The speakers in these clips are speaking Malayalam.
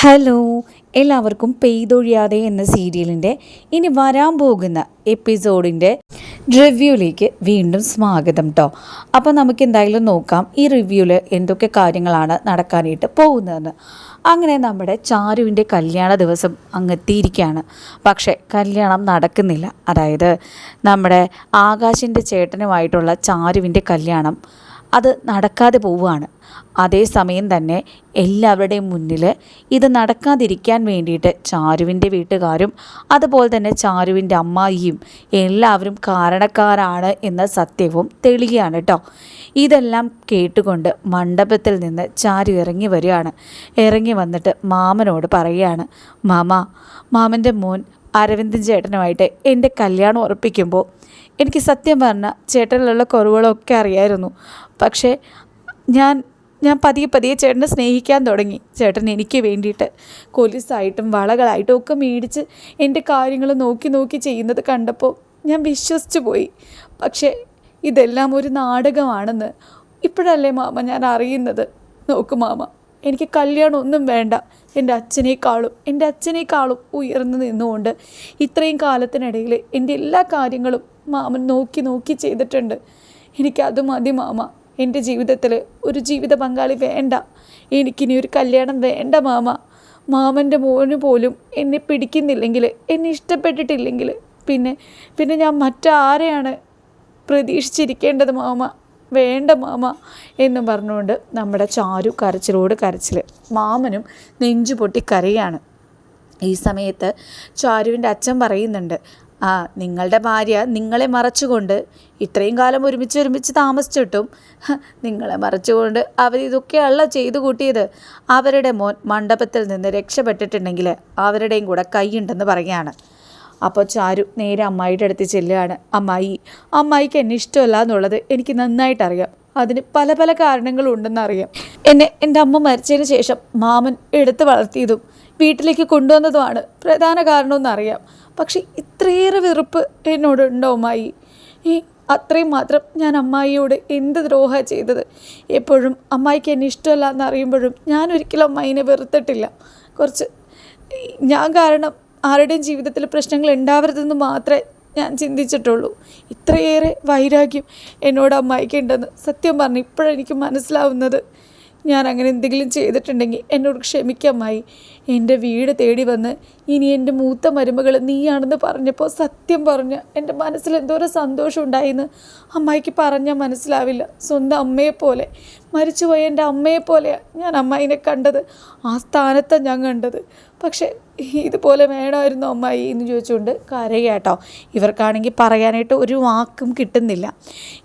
ഹലോ എല്ലാവർക്കും പെയ്തൊഴിയാതെ എന്ന സീരിയലിന്റെ ഇനി വരാൻ പോകുന്ന എപ്പിസോഡിന്റെ റിവ്യൂയിലേക്ക് വീണ്ടും സ്വാഗതം കേട്ടോ അപ്പോൾ നമുക്ക് എന്തായാലും നോക്കാം ഈ റിവ്യൂവിൽ എന്തൊക്കെ കാര്യങ്ങളാണ് നടക്കാനായിട്ട് പോകുന്നതെന്ന്. അങ്ങനെ നമ്മുടെ ചാരുവിന്റെ കല്യാണ ദിവസം അങ്ങെത്തിയിരിക്കുകയാണ്. പക്ഷേ കല്യാണം നടക്കുന്നില്ല. അതായത് നമ്മുടെ ആകാശിന്റെ ചേട്ടനുമായിട്ടുള്ള ചാരുവിന്റെ കല്യാണം അത് നടക്കാതെ പോവുകയാണ്. അതേസമയം തന്നെ എല്ലാവരുടെയും മുന്നിൽ ഇത് നടക്കാതിരിക്കാൻ വേണ്ടിയിട്ട് ചാരുവിന്റെ വീട്ടുകാരും അതുപോലെ തന്നെ ചാരുവിന്റെ അമ്മായിയും എല്ലാവരും കാരണക്കാരാണ് എന്ന സത്യവും തെളിയുകയാണ് കേട്ടോ. ഇതെല്ലാം കേട്ടുകൊണ്ട് മണ്ഡപത്തിൽ നിന്ന് ചാരു ഇറങ്ങി വരികയാണ്. ഇറങ്ങി വന്നിട്ട് മാമനോട് പറയുകയാണ് മാമ മാമന്റെ മോൻ അരവിന്ദൻ ചേട്ടനുമായിട്ട് എന്റെ കല്യാണം ഉറപ്പിക്കുമ്പോൾ എനിക്ക് സത്യം പറഞ്ഞാൽ ചേട്ടനിലുള്ള കുറവുകളൊക്കെ അറിയായിരുന്നു. പക്ഷേ ഞാൻ ഞാൻ പതിയെ പതിയെ ചേട്ടനെ സ്നേഹിക്കാൻ തുടങ്ങി. ചേട്ടൻ എനിക്ക് വേണ്ടിയിട്ട് കൊലിസായിട്ടും വളകളായിട്ടും ഒക്കെ മേടിച്ച് എന്റെ കാര്യങ്ങൾ നോക്കി നോക്കി ചെയ്യുന്നത് കണ്ടപ്പോൾ ഞാൻ വിശ്വസിച്ചു പോയി. പക്ഷേ ഇതെല്ലാം ഒരു നാടകമാണെന്ന് ഇപ്പോഴല്ലേ മാമ ഞാൻ അറിയുന്നത്? നോക്കു മാമ. എനിക്ക് കല്യാണം ഒന്നും വേണ്ട. എന്റെ അച്ഛനേക്കാളും എന്റെ അച്ഛനേക്കാളും ഉയർന്നു നിന്നുകൊണ്ട് ഇത്രയും കാലത്തിനിടയിൽ എന്റെ എല്ലാ കാര്യങ്ങളും മാമൻ നോക്കി നോക്കി ചെയ്തിട്ടുണ്ട്. എനിക്കത് മതി മാമ. എന്റെ ജീവിതത്തിൽ ഒരു ജീവിത പങ്കാളി വേണ്ട. എനിക്കിനി ഒരു കല്യാണം വേണ്ട മാമ. മാമന്റെ മോന് പോലും എന്നെ പിടിക്കുന്നില്ലെങ്കിൽ എന്നെ ഇഷ്ടപ്പെട്ടിട്ടില്ലെങ്കിൽ പിന്നെ പിന്നെ ഞാൻ മറ്റാരെയാണ് പ്രതീക്ഷിച്ചിരിക്കേണ്ടത് മാമ? വേണ്ട മാമ എന്നും പറഞ്ഞുകൊണ്ട് നമ്മുടെ ചാരു കരച്ചിലോട് കരച്ചിൽ മാമനും നെഞ്ചു പൊട്ടി കരയാണ്. ഈ സമയത്ത് ചാരുവിന്റെ അച്ഛൻ പറയുന്നുണ്ട് ആ നിങ്ങളുടെ ഭാര്യ നിങ്ങളെ മറച്ചുകൊണ്ട് ഇത്രയും കാലം ഒരുമിച്ച് ഒരുമിച്ച് താമസിച്ചിട്ടും നിങ്ങളെ മറച്ചുകൊണ്ട് അവർ ഇതൊക്കെയല്ല ചെയ്തു കൂട്ടിയത്. അവരുടെ മോൻ മണ്ഡപത്തിൽ നിന്ന് രക്ഷപ്പെട്ടിട്ടുണ്ടെങ്കിൽ അവരുടെയും കൂടെ കൈയുണ്ടെന്ന് പറയുകയാണ്. അപ്പോൾ ചാരു നേരെ അമ്മായിയുടെ അടുത്ത് ചെല്ലുകയാണ്. അമ്മായി അമ്മായിക്ക് എന്നെ ഇഷ്ടമല്ല എന്നുള്ളത് എനിക്ക് നന്നായിട്ടറിയാം. അതിന് പല പല കാരണങ്ങളും ഉണ്ടെന്നറിയാം. എന്നെ എന്റെ അമ്മ മരിച്ചതിന് ശേഷം മാമൻ എടുത്ത് വളർത്തിയതും വീട്ടിലേക്ക് കൊണ്ടുവന്നതുമാണ് പ്രധാന കാരണമെന്നറിയാം. പക്ഷേ ഇത്രയേറെ വെറുപ്പ് എന്നോടുണ്ടോ അമ്മായി? ഈ അത്രയും മാത്രം ഞാൻ അമ്മായിയോട് എന്ത് ദ്രോഹ ചെയ്തത്? എപ്പോഴും അമ്മായിക്ക് എന്നെ ഇഷ്ടമല്ല എന്നറിയുമ്പോഴും ഞാൻ ഒരിക്കലും അമ്മായിനെ വെറുത്തിട്ടില്ല. കുറച്ച് ഞാൻ കാരണം ആരുടെയും ജീവിതത്തിൽ പ്രശ്നങ്ങൾ ഉണ്ടാവരുതെന്ന് മാത്രമേ ഞാൻ ചിന്തിച്ചിട്ടുള്ളൂ. ഇത്രയേറെ വൈരാഗ്യം എന്നോട് അമ്മായിക്കുണ്ടെന്ന് സത്യം പറഞ്ഞു ഇപ്പോഴെനിക്ക് മനസ്സിലാവുന്നത്. ഞാൻ അങ്ങനെ എന്തെങ്കിലും ചെയ്തിട്ടുണ്ടെങ്കിൽ എന്നോട് ക്ഷമിക്കാമായി എന്റെ വീട് തേടി വന്ന് ഇനി എന്റെ മൂത്ത മരുമകൾ നീയാണെന്ന് പറഞ്ഞപ്പോൾ സത്യം പറഞ്ഞ് എന്റെ മനസ്സിൽ എന്തോരം സന്തോഷം ഉണ്ടായിന്ന് അമ്മായിക്ക് പറഞ്ഞാൽ മനസ്സിലാവില്ല. സ്വന്തം അമ്മയെ പോലെ മരിച്ചുപോയ എന്റെ അമ്മയെ പോലെയാണ് ഞാൻ അമ്മായിനെ കണ്ടത്. ആ സ്ഥാനത്താണ് ഞാൻ കണ്ടത്. പക്ഷേ ഇതുപോലെ വേണമായിരുന്നു അമ്മായി എന്ന് ചോദിച്ചുകൊണ്ട് കരയാട്ടോ ഇവർക്കാണെങ്കിൽ പറയാനായിട്ട് ഒരു വാക്കും കിട്ടുന്നില്ല.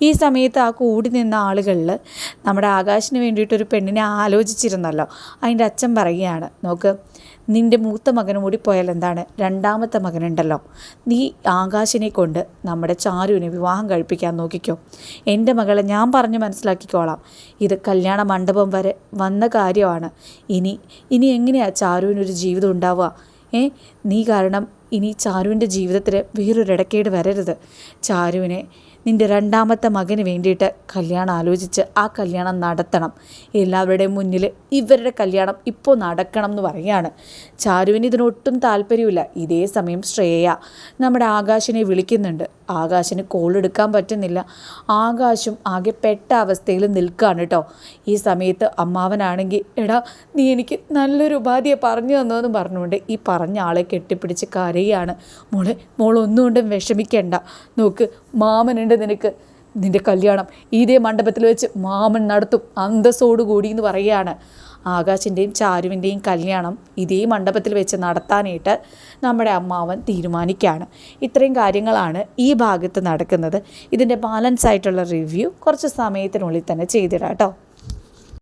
ഈ സമയത്ത് ആ കൂടി നിന്ന ആളുകളിൽ നമ്മുടെ ആകാശിന് വേണ്ടിയിട്ടൊരു പെണ്ണിനെ ആലോചിച്ചിരുന്നല്ലോ. അതിന്റെ അച്ഛൻ പറയുകയാണ് നോക്ക് നിന്റെ മൂത്ത മകനും കൂടി പോയാൽ എന്താണ്? രണ്ടാമത്തെ മകനുണ്ടല്ലോ. നീ ആകാശിനെ കൊണ്ട് നമ്മുടെ ചാരുവിനെ വിവാഹം കഴിപ്പിക്കാൻ നോക്കിക്കോ. എന്റെ മകളെ ഞാൻ പറഞ്ഞ് മനസ്സിലാക്കിക്കോളാം. ഇത് കല്യാണ മണ്ഡപം വരെ വന്ന കാര്യമാണ്. ഇനി ഇനി എങ്ങനെയാണ് ചാരുവിനൊരു ജീവിതം ഉണ്ടാവുക? ഏ? നീ കാരണം ഇനി ചാരുവിന്റെ ജീവിതത്തിൽ വേറൊരു ഇടക്കേട് വരരുത്. ചാരുവിനെ നിന്റെ രണ്ടാമത്തെ മകന് വേണ്ടിയിട്ട് കല്യാണം ആലോചിച്ച് ആ കല്യാണം നടത്തണം. എല്ലാവരുടെയും മുന്നിൽ ഇവരുടെ കല്യാണം ഇപ്പോൾ നടക്കണം എന്ന് പറയുകയാണ് ചാരുവിന് ഇതിനൊട്ടും താല്പര്യമില്ല. ഇതേ സമയം ശ്രേയ നമ്മുടെ ആകാശിനെ വിളിക്കുന്നുണ്ട്. ആകാശിന് കോൾ എടുക്കാൻ പറ്റുന്നില്ല. ആകാശും ആകെ പെട്ട അവസ്ഥയിൽ നിൽക്കുകയാണ് കേട്ടോ ഈ സമയത്ത് അമ്മാവനാണെങ്കിൽ എടാ നീ എനിക്ക് നല്ലൊരു ഉപാധിയെ പറഞ്ഞു തന്നതെന്ന് പറഞ്ഞുകൊണ്ട് ഈ പറഞ്ഞ ആളെ കെട്ടിപ്പിടിച്ച് കരയാണ്. മോളെ മോളൊന്നുകൊണ്ടും വിഷമിക്കേണ്ട വിഷമിക്കണ്ട. നോക്ക് മാമനുണ്ട് നിനക്ക് നിന്റെ കല്യാണം. ഇതേ മണ്ഡപത്തിൽ വെച്ച് മാമൻ നടത്തും അന്തസ്സോടുകൂടി എന്ന് പറയുകയാണ്. ആകാശിന്റെയും ചാരുവിന്റെയും കല്യാണം ഇതേ മണ്ഡപത്തിൽ വെച്ച് നടത്താനായിട്ട് നമ്മുടെ അമ്മാവൻ തീരുമാനിക്കുകയാണ്. ഇത്രയും കാര്യങ്ങളാണ് ഈ ഭാഗത്ത് നടക്കുന്നത്. ഇതിന്റെ ബാലൻസ് ആയിട്ടുള്ള റിവ്യൂ കുറച്ച് സമയത്തിനുള്ളിൽ തന്നെ ചെയ്തിടാം കേട്ടോ.